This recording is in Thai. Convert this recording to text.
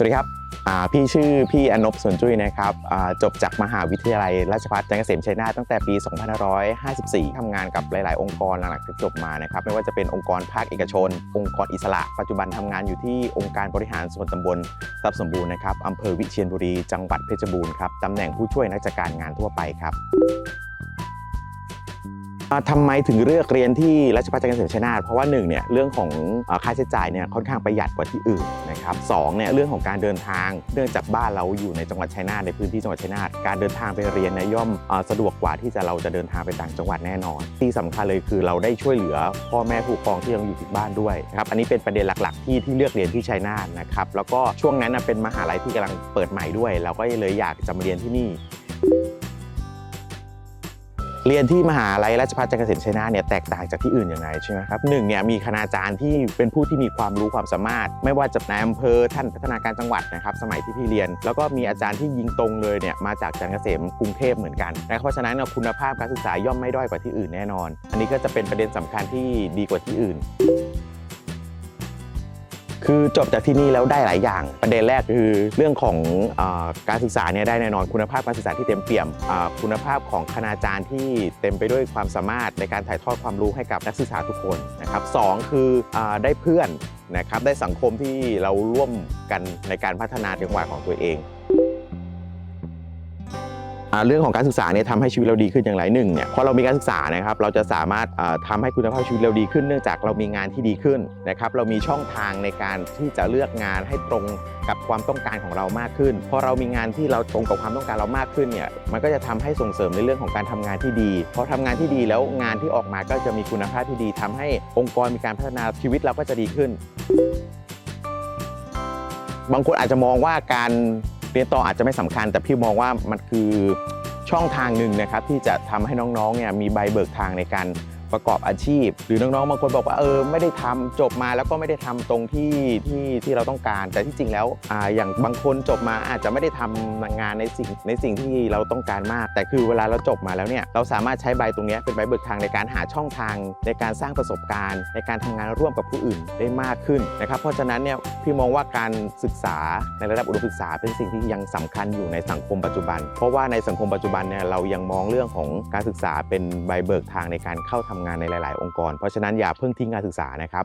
สวัสดีครับพี่ชื่อพี่อนบสวนจุ้ยนะครับจบจากมหาวิทยาลัยราชภัฏจันทร์เกษมชัยนาทตั้งแต่ปี 2554ทำงานกับหลาย ๆ องค์กรหลังๆที่จบมานะครับไม่ว่าจะเป็นองค์กรภาคเอกชน องค์กรอิสระ ปัจจุบันทำงานอยู่ที่องค์การบริหารส่วนตำบลทรัพย์สมบูรณ์นะครับอำเภอวิเชียรบุรี จังหวัดเพชรบูรณ์ครับตำแหน่งผู้ช่วยนักจัดการงานทั่วไปครับ ทำไมถึงเลือกเรียนที่ราชภัฏจันทร์เกษมชัยนาทเพราะว่าหนึ่งเนี่ยเรื่องของค่าใช้จ่ายเนี่ยค่อนข้างประหยัดกว่าที่อื่นนะครับสองเนี่ยเรื่องของการเดินทาง เนื่องจากบ้านเราอยู่ในจังหวัดชัยนาทในพื้นที่จังหวัดชัยนาทการเดินทางไปเรียนเนี่ยย่อมอสะดวกกว่าที่จะเราจะเดินทางไปต่างจังหวัดแน่นอน ที่สำคัญเลยคือเราได้ช่วยเหลือพ่อแม่ผู้ปกครองที่ยังอยู่ที่บ้านด้วยนะครับอันนี้เป็นประเด็นหลักๆ ที่ที่เลือกเรียนที่ชัยนาทนะครับแล้วก็ช่วงนั้นเป็นมหาลัยที่กำลังเปิดใหม่ด้วย เราก็เลยอยากจะมาเรียนที่นี่ เรียนที่มหาลัยราชภัฏจันทร์เกษมชัยนาทเนี่ยแตกต่างจากที่อื่นยังไงใช่ไหมครับหนึ่งเนี่ยมีคณาจารย์ที่เป็นผู้ที่มีความรู้ความสามารถ ไม่ว่าจะนายอำเภอท่านพัฒนาการจังหวัดนะครับสมัยที่พี่เรียน แล้วก็มีอาจารย์ที่ยิงตรงเลยเนี่ยมาจากจันทร์เกษมกรุงเทพเหมือนกันนะเพราะฉะนั้นเนี่ยคุณภาพการศึกษาย่อมไม่ด้อยกว่าที่อื่นแน่นอน อันนี้ก็จะเป็นประเด็นสำคัญที่ดีกว่าที่อื่น คือจบจากที่นี่แล้วได้หลายอย่าง ประเด็นแรกคือเรื่องของอการศึกษาเนี่ยได้แน่นอนคุณภาพการศึกษาที่เต็มเปี่ยมคุณภาพของคณาจารย์ที่เต็มไปด้วยความสามารถในการถ่ายทอดความรู้ให้กับนักศึกษาทุกคนนะครับสองคืออได้เพื่อนนะครับได้สังคมที่เราร่วมกันในการพัฒนาจังหวัดของตัวเอง เรื่องของการศึกษาเนี่ยทำให้ชีวิตเราดีขึ้นอย่างไรหนึ่งเนี่ยพอเรามีการศึกษานะครับเราจะสามารถทำาให้คุณภาพชีวิตเราดีขึ้น เนื่องจากเรามีงานที่ดีขึ้นนะครับเรามีช่องทางในการที่จะเลือกงานให้ตรงกับความต้องการของเรามากขึ้นพอเรามีงานที่เราตรงกับความต้องการเรามากขึ้นเนี่ยมันก็จะทำให้ส่งเสริมในเรื่องของการทำงานที่ดีพอทำงานที่ดีแล้วงานที่ออกมาก็จะมีคุณภาพที่ดีทำให้องค์กรมีการพัฒนาชีวิตเราก็จะดีขึ้น บางคนอาจจะมองว่าการ เรียนต่ออาจจะไม่สำคัญ แต่พี่มองว่ามันคือช่องทางหนึ่งนะครับที่จะทำให้น้องๆเนี่ยมีใบเบิกทางในการ ประกอบอาชีพ หรือน้องๆบางคนบอกว่าเออไม่ได้ทำจบมาแล้วก็ไม่ได้ทำตรงที่ที่ที่เราต้องการ แต่ที่จริงแล้วอ่าอย่างบางคนจบมาอาจจะไม่ได้ทำงานในสิ่งในสิ่งที่เราต้องการมาก แต่คือเวลาเราจบมาแล้วเนี่ยเราสามารถใช้ใบตรงนี้เป็นใบเบิกทางในการหาช่องทาง ในการสร้างประสบการณ์ ในการทำงานร่วมกับผู้อื่นได้มากขึ้นนะครับเพราะฉะนั้นเนี่ยพี่มองว่าการศึกษาในระดับอุดมศึกษาเป็นสิ่งที่ยังสำคัญอยู่ในสังคมปัจจุบัน เพราะว่าในสังคมปัจจุบันเนี่ยเรายังมองเรื่องของการศึกษาเป็นใบเบิกทางในการเข้าทำงานในหลาย ๆ องค์กร เพราะฉะนั้นอย่าเพิ่งทิ้งการศึกษานะครับ